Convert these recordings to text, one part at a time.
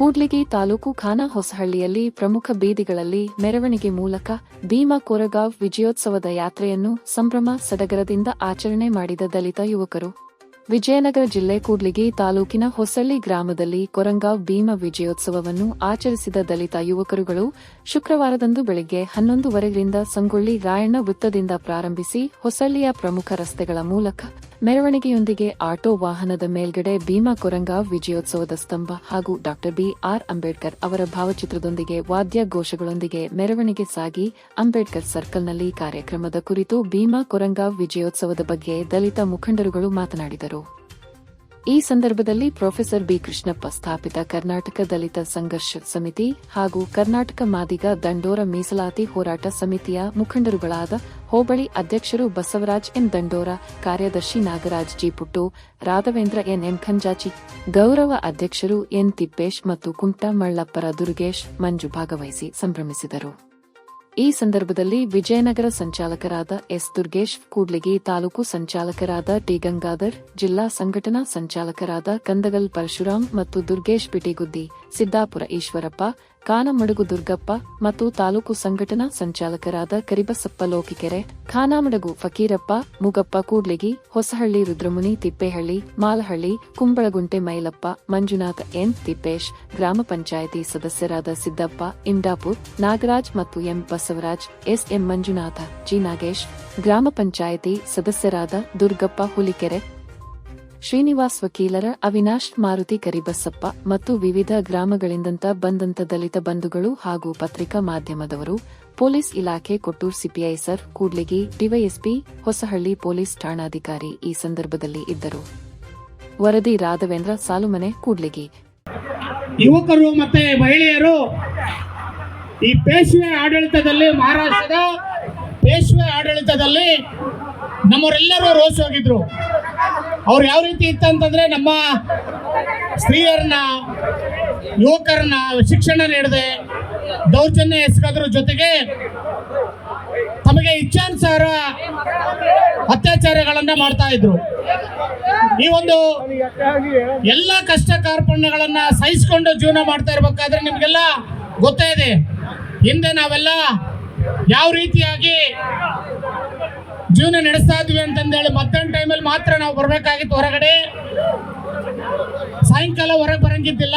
ಕೂಡ್ಲಿಗಿ ತಾಲೂಕು ಖಾನಾ ಹೊಸಹಳ್ಳಿಯಲ್ಲಿ ಪ್ರಮುಖ ಬೀದಿಗಳಲ್ಲಿ ಮೆರವಣಿಗೆ ಮೂಲಕ ಭೀಮಾ ಕೋರಗಾವ್ ವಿಜಯೋತ್ಸವದ ಯಾತ್ರೆಯನ್ನು ಸಂಭ್ರಮ ಸಡಗರದಿಂದ ಆಚರಣೆ ಮಾಡಿದ ದಲಿತ ಯುವಕರು. ವಿಜಯನಗರ ಜಿಲ್ಲೆ ಕೂಡ್ಲಿಗಿ ತಾಲೂಕಿನ ಹೊಸಳ್ಳಿ ಗ್ರಾಮದಲ್ಲಿ ಕೊರಂಗಾವ್ ಭೀಮ ವಿಜಯೋತ್ಸವವನ್ನು ಆಚರಿಸಿದ ದಲಿತ ಯುವಕರುಗಳು ಶುಕ್ರವಾರದಂದು ಬೆಳಗ್ಗೆ ಹನ್ನೊಂದುವರೆಗಿಂದ ಸಂಗೊಳ್ಳಿ ರಾಯಣ್ಣ ವೃತ್ತದಿಂದ ಪ್ರಾರಂಭಿಸಿ ಹೊಸಳ್ಳಿಯ ಪ್ರಮುಖ ರಸ್ತೆಗಳ ಮೂಲಕ ಮೆರವಣಿಗೆಯೊಂದಿಗೆ ಆಟೋ ವಾಹನದ ಮೇಲ್ಗಡೆ ಭೀಮಾ ಕೊರಂಗ ವಿಜಯೋತ್ಸವದ ಸ್ತಂಭ ಹಾಗೂ ಡಾ ಬಿ ಆರ್ ಅಂಬೇಡ್ಕರ್ ಅವರ ಭಾವಚಿತ್ರದೊಂದಿಗೆ ವಾದ್ಯ ಘೋಷಗಳೊಂದಿಗೆ ಮೆರವಣಿಗೆ ಸಾಗಿ ಅಂಬೇಡ್ಕರ್ ಸರ್ಕಲ್ನಲ್ಲಿ ಕಾರ್ಯಕ್ರಮದ ಕುರಿತು ಭೀಮಾ ಕೊರಂಗ ವಿಜಯೋತ್ಸವದ ಬಗ್ಗೆ ದಲಿತ ಮುಖಂಡರುಗಳು ಮಾತನಾಡಿದರು. ಈ ಸಂದರ್ಭದಲ್ಲಿ ಪ್ರೊಫೆಸರ್ ಬಿ ಕೃಷ್ಣಪ್ಪ ಸ್ಥಾಪಿತ ಕರ್ನಾಟಕ ದಲಿತ ಸಂಘರ್ಷ ಸಮಿತಿ ಹಾಗೂ ಕರ್ನಾಟಕ ಮಾದಿಗ ದಂಡೋರ ಮೀಸಲಾತಿ ಹೋರಾಟ ಸಮಿತಿಯ ಮುಖಂಡರುಗಳಾದ ಹೋಬಳಿ ಅಧ್ಯಕ್ಷರು ಬಸವರಾಜ್ ಎನ್ ದಂಡೋರ, ಕಾರ್ಯದರ್ಶಿ Nagaraj G Puttu, Raghavendra N M ಖಂಜಾಚಿ, ಗೌರವ ಅಧ್ಯಕ್ಷರು ಎನ್ ತಿಪ್ಪೇಶ್ ಮತ್ತು ಕುಂಟ ಮಳ್ಳಪ್ಪರ ದುರ್ಗೇಶ್ ಮಂಜು ಭಾಗವಹಿಸಿ ಸಂಭ್ರಮಿಸಿದರು. ಈ ಸಂದರ್ಭದಲ್ಲಿ ವಿಜಯನಗರ ಸಂಚಾಲಕರಾದ ಎಸ್ ದುರ್ಗೇಶ್ ಕೂಡ್ಲಿಗಿ, ತಾಲೂಕು ಸಂಚಾಲಕರಾದ ಟಿ ಗಂಗಾಧರ್, ಜಿಲ್ಲಾ ಸಂಘಟನಾ ಸಂಚಾಲಕರಾದ ಕಂದಗಲ್ ಪರಶುರಾಮ್ ಮತ್ತು ದುರ್ಗೇಶ್ ಬಿಟಿಗುದ್ದಿ ಸಿದ್ದಾಪುರ ಈಶ್ವರಪ್ಪ ಕಾನಮಡುಗು ದುರ್ಗಪ್ಪ ಮತ್ತು ತಾಲೂಕು ಸಂಘಟನಾ ಸಂಚಾಲಕರಾದ ಕರಿಬಸಪ್ಪ ಲೋಕಿಕೆರೆ ಖಾನಾಮಡಗು ಫಕೀರಪ್ಪ, ಮುಗಪ್ಪ ಕೂಡ್ಲಿಗಿ, ಹೊಸಹಳ್ಳಿ ರುದ್ರಮುನಿ ತಿಪ್ಪೇಹಳ್ಳಿ, ಮಾಲಹಳ್ಳಿ, ಕುಂಬಳಗುಂಟೆ ಮೈಲಪ್ಪ, ಮಂಜುನಾಥ ಎನ್ ತಿಪ್ಪೇಶ್, ಗ್ರಾಮ ಪಂಚಾಯಿತಿ ಸದಸ್ಯರಾದ ಸಿದ್ದಪ್ಪ, ಇಂಡಾಪುರ್, ನಾಗರಾಜ್ ಮತ್ತು M Basavaraj, S M Manjunatha, G Nagesh, ಗ್ರಾಮ ಪಂಚಾಯಿತಿ ಸದಸ್ಯರಾದ ದುರ್ಗಪ್ಪ ಹುಲಿಕೆರೆ ಶ್ರೀನಿವಾಸ್ ವಕೀಲರ ಅವಿನಾಶ್ ಮಾರುತಿ ಕರಿಬಸಪ್ಪ ಮತ್ತು ವಿವಿಧ ಗ್ರಾಮಗಳಿಂದಂತ ಬಂದಂತ ದಲಿತ ಬಂಧುಗಳು ಹಾಗೂ ಪತ್ರಿಕಾ ಮಾಧ್ಯಮದವರು, ಪೊಲೀಸ್ ಇಲಾಖೆ Kottur CPI sir Kudligi, DYSP Hosahalli police ಠಾಣಾಧಿಕಾರಿ ಈ ಸಂದರ್ಭದಲ್ಲಿ ಇದ್ದರು. ವರದಿ ರಾಘವೇಂದ್ರ ಸಾಲುಮನೆ ಕೂಡ್ಲಿಗಿ. ಯುವಕರು ಮತ್ತೆ ಮಹಿಳೆಯರು ಈ ಪೇಶ್ವೆ ಆಡಳಿತದಲ್ಲಿ ಮಹಾರಾಷ್ಟ್ರದ ಪೇಶ್ವೆ ಆಡಳಿತದಲ್ಲಿ ನಮ್ಮವರೆಲ್ಲರೂ ರೋಸ್ ಹೋಗಿದ್ರು ಅವ್ರು ಯಾವ ರೀತಿ ಇತ್ತಂತಂದ್ರೆ ನಮ್ಮ ಸ್ತ್ರೀಯರನ್ನ, ಯುವಕರನ್ನ ಶಿಕ್ಷಣ ನೀಡದೆ ದೌರ್ಜನ್ಯ ಎಸಗೋದ್ರ ಜೊತೆಗೆ ತಮಗೆ ಇಚ್ಛಾನುಸಾರ ಅತ್ಯಾಚಾರಗಳನ್ನ ಮಾಡ್ತಾ ಇದ್ರು. ಈ ಒಂದು ಎಲ್ಲ ಕಷ್ಟ ಕಾರ್ಪಣ್ಯಗಳನ್ನ ಸಹಿಸಿಕೊಂಡು ಜೀವನ ಮಾಡ್ತಾ ಇರ್ಬೇಕಾದ್ರೆ ನಿಮ್ಗೆಲ್ಲ ಗೊತ್ತೇ ಇದೆ. ಹಿಂದೆ ನಾವೆಲ್ಲ ಯಾವ ರೀತಿಯಾಗಿ ಜೀವನ ನಡೆಸ್ತಾ ಇದ್ವಿ ಅಂತಂದೇಳಿ ಮತ್ತೊಂದು ಟೈಮಲ್ಲಿ ಮಾತ್ರ ನಾವು ಬರಬೇಕಾಗಿತ್ತು ಹೊರಗಡೆ. ಸಾಯಂಕಾಲ ಹೊರಗೆ ಬರಂಗಿದ್ದಿಲ್ಲ.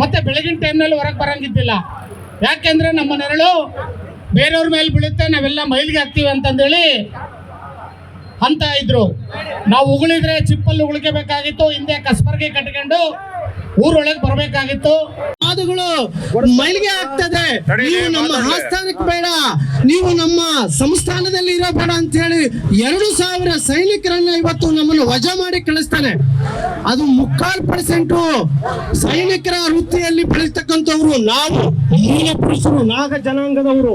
ಮತ್ತೆ ಬೆಳಗಿನ ಟೈಮ್ನಲ್ಲಿ ಹೊರಗೆ ಬರಂಗಿದ್ದಿಲ್ಲ. ಯಾಕೆಂದ್ರೆ ನಮ್ಮ ನೆರಳು ಬೇರೆಯವ್ರ ಮೇಲೆ ಬೀಳುತ್ತೆ, ನಾವೆಲ್ಲ ಮೈಲಿಗೆ ಹಾಕ್ತೀವಿ ಅಂತಂದೇಳಿ ಅಂತ ಇದ್ರು. ನಾವು ಉಗುಳಿದ್ರೆ ಚಿಪ್ಪಲ್ಲಿ ಉಗುಳ್ಕೋಬೇಕಾಗಿತ್ತು ಹಿಂದೆ ಕಸ್ಬರ್ಗೆ ಕಟ್ಕೊಂಡು ಊರೊಳಗೆ ಬರಬೇಕಾಗಿತ್ತು. ವಾದಗಳು ಮೈಲಿಗೆ ಆಗ್ತದೆ. ನೀವು ನಮ್ಮ ಆಸ್ಥಾನಕ್ಕೆ ಬೇಡ. ನೀವು ನಮ್ಮ ಸಂಸ್ಥಾನದಲ್ಲಿ ಇರಬೇಡ ಅಂತ ಹೇಳಿ ಎರಡು ಸಾವಿರ ಸೈನಿಕರನ್ನ ಇವತ್ತು ನಮ್ಮನ್ನು ವಜಾ ಮಾಡಿ ಕಳಿಸ್ತಾನೆ. ಅದು ಮುಕ್ಕಾಲ್ ಪರ್ಸೆಂಟು ಸೈನಿಕರ ವೃತ್ತಿಯಲ್ಲಿ ಬೆಳೀತಕ್ಕಂಥವ್ರು ನಾವು ಮೂಲ ಪುರುಷರು ನಾಗ ಜನಾಂಗದವರು.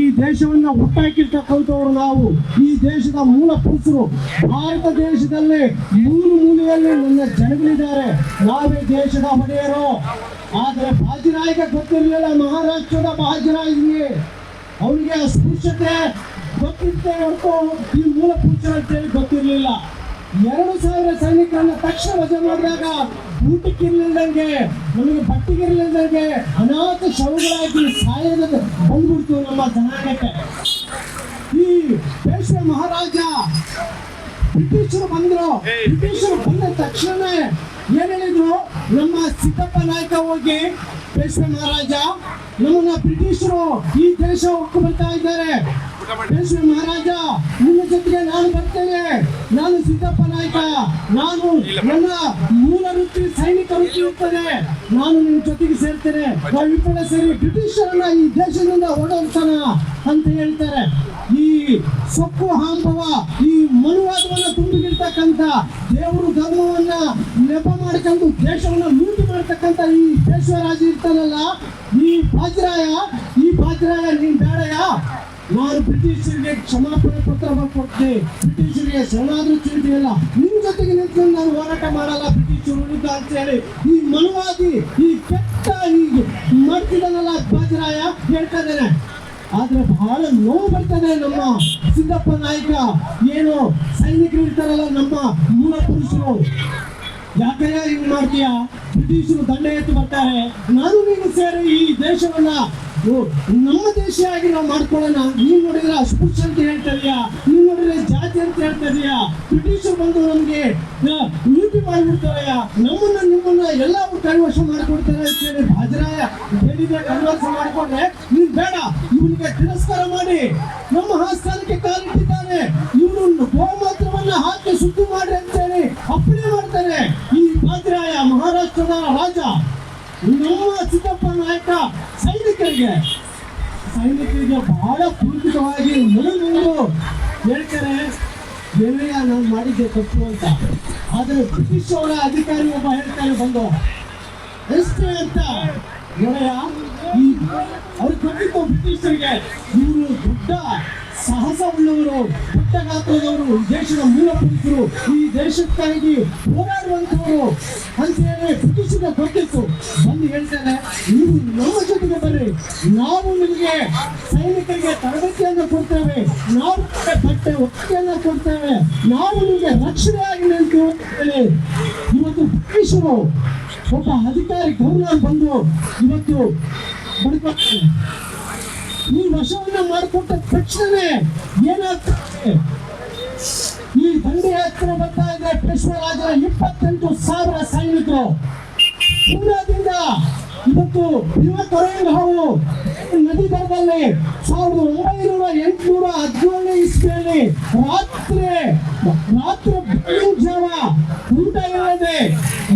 ಈ ದೇಶವನ್ನ ಹುಟ್ಟಾಕಿರ್ತಕ್ಕಂಥವ್ರು ನಾವು ಈ ದೇಶದ ಮೂಲ ಪುರುಷರು. ಭಾರತ ದೇಶದಲ್ಲಿ ಮೂರು ಮೂಲೆಯಲ್ಲಿ ನನ್ನ ಜನಗಳಿದ್ದಾರೆ. ನಾವೇ ದೇಶದ ಒಡೆಯರು. ಆದ್ರೆ ಬಾಜಿರಾಯಿಗೆ ಗೊತ್ತಿರಲಿಲ್ಲ ಮಹಾರಾಷ್ಟ್ರದ ಬಾಜಿರಾಯಿಗೆ ಅವನಿಗೆ ಅಸ್ಪೃಶ್ಯತೆ ಗೊತ್ತಿತ್ತೆ ಹೊರತು ಈ ಮೂಲ ಪುರುಷರು ಅಂತೇಳಿ ಗೊತ್ತಿರಲಿಲ್ಲ. ಎರಡು ಸಾವಿರ ಸೈನಿಕರನ್ನ ತಕ್ಷಣ ವಜೆ ಮಾಡಿದಾಗ ಊಟಕ್ಕಿರ್ಲಿಲ್ದಂಗೆ ನಮಗೆ ಬಟ್ಟೆಗಿರ್ಲಿಲ್ದಂಗೆ ಅನಾಥ ಶವಗಳಾಗಿ ಸಾಯದ ಬಂದ್ಬಿಡ್ತು ನಮ್ಮ ಜನಾಂಗಕ್ಕೆ. ಈ ಪೇಶ್ವೆ ಮಹಾರಾಜ ಬ್ರಿಟಿಷರು ಬಂದ್ರು. ಬ್ರಿಟಿಷರು ಬಂದ ತಕ್ಷಣ ಏನ್ ಹೇಳಿದ್ರು? ನಮ್ಮ ಸಿದ್ದಪ್ಪ ನಾಯಕ ಹೋಗಿ ಪೇಶ್ವೆ ಮಹಾರಾಜ, ನಮ್ಮನ್ನ ಬ್ರಿಟಿಷರು ಈ ದೇಶ ಹೊಕ್ಕು ಬರ್ತಾ ಇದ್ದಾರೆ. ಪೇಶ್ವೆ ಮಹಾರಾಜ, ನಿಮ್ಮ ಜೊತೆಗೆ ನಾನು ಬರ್ತೇನೆ. ನಾನು ಸಿದ್ದಪ್ಪ ನಾಯಕ, ನಾನು ನನ್ನ ಮೂಲ ವೃತ್ತಿ ಸೈನಿಕ ವೃತ್ತಿ ಇರ್ತದೆ. ನಾನು ನಿಮ್ಮ ಜೊತೆಗೆ ಸೇರ್ತೇನೆ. ನಾವಿಬ್ಬರ ಸೇರಿ ಬ್ರಿಟಿಷರನ್ನ ಈ ದೇಶದಿಂದ ಓಡೋಗ್ತಾನ ಅಂತ ಹೇಳ್ತಾರೆ. ಈ ಸೊಕ್ಕು ಹಾಂಬವ ಈ ಮನುವಾದವನ್ನ ತುಂಬಿಗಿರ್ತಕ್ಕಂಥ ದೇವರು ಧರ್ಮವನ್ನ ನೆಪ ಮಾಡ್ಕೊಂಡು ದೇಶವನ್ನ ಲೂಟಿ ಮಾಡ್ತಕ್ಕಂಥ ಈ ದೇಶರಾಜ ಇರ್ತಾನಲ್ಲ, ಈ ಬಾಜ್ರಾಯ ಈ ಬಾಜ್ರಾಯ ನೀನ್ ಬೇಡಯ ನಾನು ಬ್ರಿಟಿಷರಿಗೆ ಕ್ಷಮಾಪಣೆ ಪತ್ರ ಕೊಟ್ಟೆ ಬ್ರಿಟಿಷರಿಗೆ ಶರಣಾದ್ರೂ ಚೀಟಿ ಇಲ್ಲ ನಿಮ್ ಜೊತೆಗೆ ನಿಂತ್ಕೊಂಡು ನಾನು ಹೋರಾಟ ಮಾಡಲ್ಲ, ಬ್ರಿಟಿಷರು ಅಂತ ಹೇಳಿ ಈ ಮನುವಾದಿ, ಈ ಕೆಟ್ಟ ಈ ಮಾಡ್ತಿದ್ದಾನಲ್ಲ ಬಾಜರಾಯ ಹೇಳ್ತಾ ಇದ್ದಾನೆ. ಆದ್ರೆ ಬಹಳ ನೋವು ಬರ್ತದೆ ನಮ್ಮ ಸಿದ್ದಪ್ಪ ನಾಯಕ. ಏನು ಸೈನಿಕರು ಇರ್ತಾರಲ್ಲ ನಮ್ಮ ಮೂಲ ಪುರುಷರು. ಯಾಕಂದ್ರೆ ಹಿಂಗ್ ಮಾಡ್ತೀಯ? ಬ್ರಿಟಿಷರು ದಂಡ ಎತ್ತು ಬರ್ತಾರೆ. ನಾನು ನೀನು ಸೇರಿ ಈ ದೇಶವನ್ನ ನಮ್ಮ ದೇಶ ಆಗಿ ನಾವು ಮಾಡ್ಕೊಳ್ಳೋಣ. ನೀನ್ ನೋಡಿದ್ರೆ ಅಸ್ಪೃಶ್ಯ ಅಂತ ಹೇಳ್ತಾ ಇದೀಯಾ? ನೀನ್ ನೋಡಿದ್ರೆ ಜಾತಿ ಅಂತ ಹೇಳ್ತಾ ಬ್ರಿಟಿಷರು ಬಂದು ನಮ್ಗೆ ಲೂಟಿ ಮಾಡ್ಬಿಡ್ತಾರೆ. ನಮ್ಮನ್ನ, ನಿಮ್ಮನ್ನ ಎಲ್ಲ ಕೈವಶ ಮಾಡ್ಕೊಡ್ತಾರೆ ಅಂತ ಹೇಳಿ ಹಾಜರಾಯ ಹೇಳಿದ್ರೆ ಕನ್ವರ್ಸ ಮಾಡ್ಕೊಂಡ್ರೆ ನೀನ್ ಬೇಡ. ಇವನಿಗೆ ತಿರಸ್ಕಾರ ಮಾಡಿ. ನಮ್ಮ ಆಸ್ಥಾನಕ್ಕೆ ಕಾಲಿಟ್ಟಿದ್ದಾನೆ ಇವನು ಗೋಮಾತ್ರವನ್ನ ಹಾಕಿ ಸುದ್ದಿ ಮಾಡಿ ಅಂತ ಹೇಳಿ ಅಪ್ಪಣೆ ಮಾಡ್ತಾರೆ ಈ ಭಾಜರಾಯ ಮಹಾರಾಷ್ಟ್ರದ ರಾಜ. ನಮ್ಮ ಸಿದ್ದಪ್ಪ ನಾಯಕ ಸೈನಿಕರಿಗೆ ಸೈನಿಕರಿಗೆ ಬಹಳ ಪೂರ್ತಿಕವಾಗಿ ಮನನೊಂದು ಹೇಳ್ತಾರೆ ಏನಯ್ಯ ನಾನು ಮಾಡಿದ್ದೆ ತಪ್ಪು ಅಂತ. ಆದರೆ ಬ್ರಿಟಿಷ್ ಅವರ ಅಧಿಕಾರಿ ಒಬ್ಬ ಹೇಳ್ತಾರೆ ಬಂದು, ಎಷ್ಟು ಅಂತ ಈ ಅವ್ರಿಗೆ ಗೊತ್ತಿತ್ತು ಬ್ರಿಟಿಷರಿಗೆ, ಇವರು ದೊಡ್ಡ ಸಾಹಸ ಉಳ್ಳವರು ದೊಡ್ಡ ಗಾತ್ರದವರು ದೇಶದ ಮೂಲ ಪುರುಷರು ಈ ದೇಶಕ್ಕಾಗಿ ಹೋರಾಡುವಂಥವರು. ಅಂತ ಹೇಳಿ ಬ್ರಿಟಿಷರಿಗೆ ಗೊತ್ತಿತ್ತು. ಬಂದು ಹೇಳ್ತಾರೆ ನೀವು ನಮ್ಮ ಜೊತೆಗೆ ನಾವು ನಿಮಗೆ ಸೈನಿಕರಿಗೆ ತರಬೇತಿಯನ್ನು ಕೊಡ್ತೇವೆ. ನಾವು ಬಟ್ಟೆ ಒಪ್ಪಿಗೆಯನ್ನು ಕೊಡ್ತೇವೆ. ನಾವು ನಿಮಗೆ ರಕ್ಷಣೆಯಾಗಿ ನಿಂತು ಹೇಳಿ ಇವತ್ತು ಬ್ರಿಟಿಷರು ಒಬ್ಬ ಅಧಿಕಾರಿ ಗೌರವ ಬಂದು ಇವತ್ತು ಬಡ್ಕೊಳ್ತಾರೆ ಈ ವಶವನ್ನು ಮಾಡಿಕೊಟ್ಟ ತಕ್ಷಣವೇ ಏನಾಗ್ತದೆ? ಈ ದಂಡಯಾತ್ರೆ ಬರ್ತಾ ಇದ್ರೆ ಪೇಶ್ವರಾಜರ ಇಪ್ಪತ್ತೆಂಟು ಸಾವಿರ ಸೈನಿಕರು ಪೂನಾದಿಂದ ಇವತ್ತು ಭೀಮ ನಾವು ನದಿ ದರದಲ್ಲಿ ಸಾವಿರದ ಒಂಬೈನೂರ ಎಂಟುನೂರ ಹದಿನೇಳನೇ ಇಸ್ವಿಯಲ್ಲಿ ರಾತ್ರಿ ರಾತ್ರಿ ಜಾವ ಊಟ ಇಲ್ಲದೆ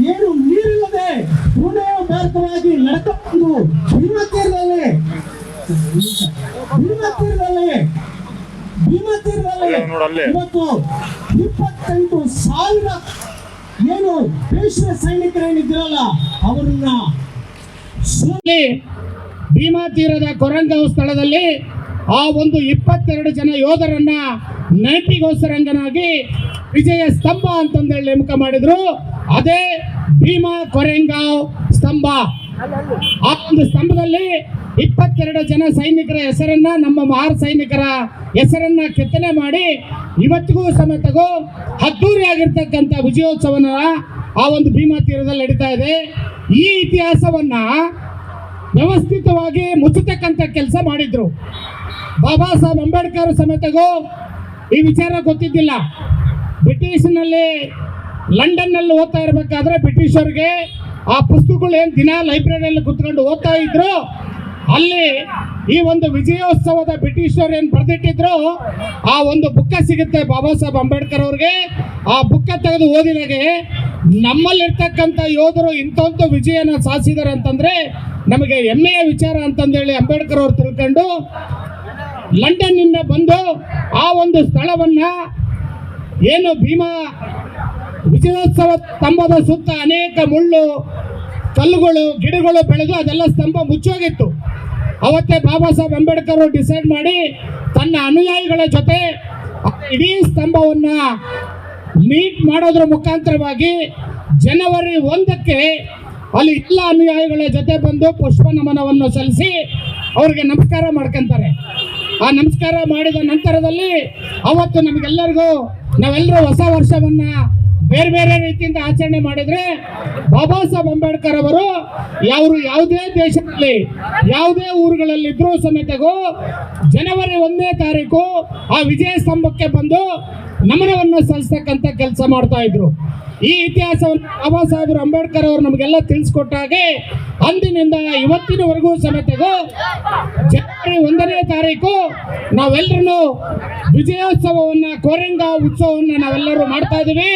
ಏನು ನೀರಿಲ್ಲದೆ ಪುಣೆಯ ಮಾರ್ಗವಾಗಿ ನಡೆದು ಭೀಮ ತೀರದಲ್ಲಿ ಭೀಮ ತೀರದಲ್ಲಿ ಭೀಮ ತೀರದಲ್ಲಿ ನೋಡಲ್ಲಿ. ಇವತ್ತು ಇಪ್ಪತ್ತೆಂಟು ಸಾವಿರ ಏನು ದೇಶದ ಸೈನಿಕರೇನಿದ್ರಲ್ಲ ಅವರನ್ನ ಭೀಮಾ ತೀರದ ಕೊರಂಗ ಸ್ಥಳದಲ್ಲಿ ಆ ಒಂದು ಇಪ್ಪತ್ತೆರಡು ಜನ ಯೋಧರನ್ನ ನೆನಪಿಗೋಸ್ಕರಂಗನಾಗಿ ವಿಜಯ ಸ್ತಂಭ ಅಂತಂದೇಳಿ ನೇಮಕ ಮಾಡಿದ್ರು. ಅದೇ ಭೀಮಾ ಕೊರೆಂಗಾವ್ ಸ್ತಂಭ. ಆ ಒಂದು ಸ್ತಂಭದಲ್ಲಿ ಇಪ್ಪತ್ತೆರಡು ಜನ ಸೈನಿಕರ ಹೆಸರನ್ನ, ನಮ್ಮ ಮಹಾರ್ ಸೈನಿಕರ ಹೆಸರನ್ನ ಕೆತ್ತನೆ ಮಾಡಿ ಇವತ್ತಿಗೂ ಸಮೇತಗೂ ಅದ್ದೂರಿಯಾಗಿರ್ತಕ್ಕಂಥ ವಿಜಯೋತ್ಸವನ ಆ ಒಂದು ಭೀಮಾ ತೀರದಲ್ಲಿ ನಡೀತಾ ಇದೆ. ಈ ಇತಿಹಾಸವನ್ನ ವ್ಯವಸ್ಥಿತವಾಗಿ ಮುಚ್ಚತಕ್ಕಂಥ ಕೆಲಸ ಮಾಡಿದ್ರು. ಬಾಬಾ ಸಾಹೇಬ್ ಅಂಬೇಡ್ಕರ್ ಸಮೇತಗೂ ಈ ವಿಚಾರ ಗೊತ್ತಿದ್ದಿಲ್ಲ. ಬ್ರಿಟಿಷ್ನಲ್ಲಿ ಲಂಡನ್ನಲ್ಲಿ ಓದ್ತಾ ಇರಬೇಕಾದ್ರೆ ಬ್ರಿಟಿಷರಿಗೆ ಆ ಪುಸ್ತಕಗಳು ಏನು ದಿನ ಲೈಬ್ರರಿಯಲ್ಲಿ ಕುತ್ಕೊಂಡು ಓದ್ತಾ ಇದ್ರು, ಅಲ್ಲಿ ಈ ಒಂದು ವಿಜಯೋತ್ಸವದ ಬ್ರಿಟಿಷರು ಏನು ಬರೆದಿಟ್ಟಿದ್ರು, ಆ ಒಂದು ಬುಕ್ಕ ಸಿಗುತ್ತೆ ಬಾಬಾ ಸಾಹೇಬ್ ಅಂಬೇಡ್ಕರ್ ಅವ್ರಿಗೆ. ಆ ಬುಕ್ಕ ತೆಗೆದು ಓದಿದಾಗೆ ನಮ್ಮಲ್ಲಿರ್ತಕ್ಕಂಥ ಯೋಧರು ಇಂಥೊಂದು ವಿಜಯನ ಸಾಧಿಸಿದ್ದಾರೆ ಅಂತಂದ್ರೆ ನಮಗೆ ಹೆಮ್ಮೆಯ ವಿಚಾರ ಅಂತಂದೇಳಿ ಅಂಬೇಡ್ಕರ್ ಅವರು ತಿಳ್ಕೊಂಡು ಲಂಡನ್ನಿಂದ ಬಂದು ಆ ಒಂದು ಸ್ಥಳವನ್ನ ಏನು ಭೀಮಾ ವಿಜಯೋತ್ಸವ ಸ್ತಂಭದ ಸುತ್ತ ಅನೇಕ ಮುಳ್ಳು, ಕಲ್ಲುಗಳು, ಗಿಡಗಳು ಬೆಳೆದು ಅದೆಲ್ಲ ಸ್ತಂಭ ಮುಚ್ಚೋಗಿತ್ತು. ಅವತ್ತೇ ಬಾಬಾ ಸಾಹೇಬ್ ಅಂಬೇಡ್ಕರ್ ಡಿಸೈಡ್ ಮಾಡಿ ತನ್ನ ಅನುಯಾಯಿಗಳ ಜೊತೆ ಇಡೀ ಸ್ತಂಭವನ್ನ ಮೀಟ್ ಮಾಡೋದ್ರ ಮುಖಾಂತರವಾಗಿ ಜನವರಿ ಒಂದಕ್ಕೆ ಅಲ್ಲಿ ಎಲ್ಲ ಅನುಯಾಯಿಗಳ ಜೊತೆ ಬಂದು ಪುಷ್ಪ ನಮನವನ್ನು ಸಲ್ಲಿಸಿ ಅವ್ರಿಗೆ ನಮಸ್ಕಾರ ಮಾಡ್ಕೊಂತಾರೆ. ಆ ನಮಸ್ಕಾರ ಮಾಡಿದ ನಂತರದಲ್ಲಿ ಅವತ್ತು ನಮಗೆಲ್ಲರಿಗೂ ನಾವೆಲ್ಲರೂ ಹೊಸ ವರ್ಷವನ್ನ ಬೇರೆ ಬೇರೆ ರೀತಿಯಿಂದ ಆಚರಣೆ ಮಾಡಿದ್ರೆ ಬಾಬಾ ಸಾಹೇಬ್ ಅಂಬೇಡ್ಕರ್ ಅವರು ಯಾರು ಯಾವುದೇ ದೇಶದಲ್ಲಿ, ಯಾವುದೇ ಊರುಗಳಲ್ಲಿದ್ದರೂ ಸಮೇತಗೂ ಜನವರಿ ಒಂದನೇ ತಾರೀಕು ಆ ವಿಜಯ ಸ್ತಂಭಕ್ಕೆ ಬಂದು ನಮನವನ್ನು ಸಲ್ಲಿಸ್ತಕ್ಕಂಥ ಕೆಲಸ ಮಾಡ್ತಾ ಇದ್ರು. ಈ ಇತಿಹಾಸವನ್ನು ಬಾಬಾ ಸಾಹೇಬರು ಅಂಬೇಡ್ಕರ್ ಅವರು ನಮಗೆಲ್ಲ ತಿಳಿಸ್ಕೊಟ್ಟಾಗೆ ಅಂದಿನಿಂದ ಇವತ್ತಿನವರೆಗೂ ಸಮೇತಗೂ ಜನವರಿ ಒಂದನೇ ತಾರೀಕು ನಾವೆಲ್ಲರೂ ವಿಜಯೋತ್ಸವವನ್ನ, ಕೋರಿಂಗ ಉತ್ಸವವನ್ನ ನಾವೆಲ್ಲರೂ ಮಾಡ್ತಾ ಇದೀವಿ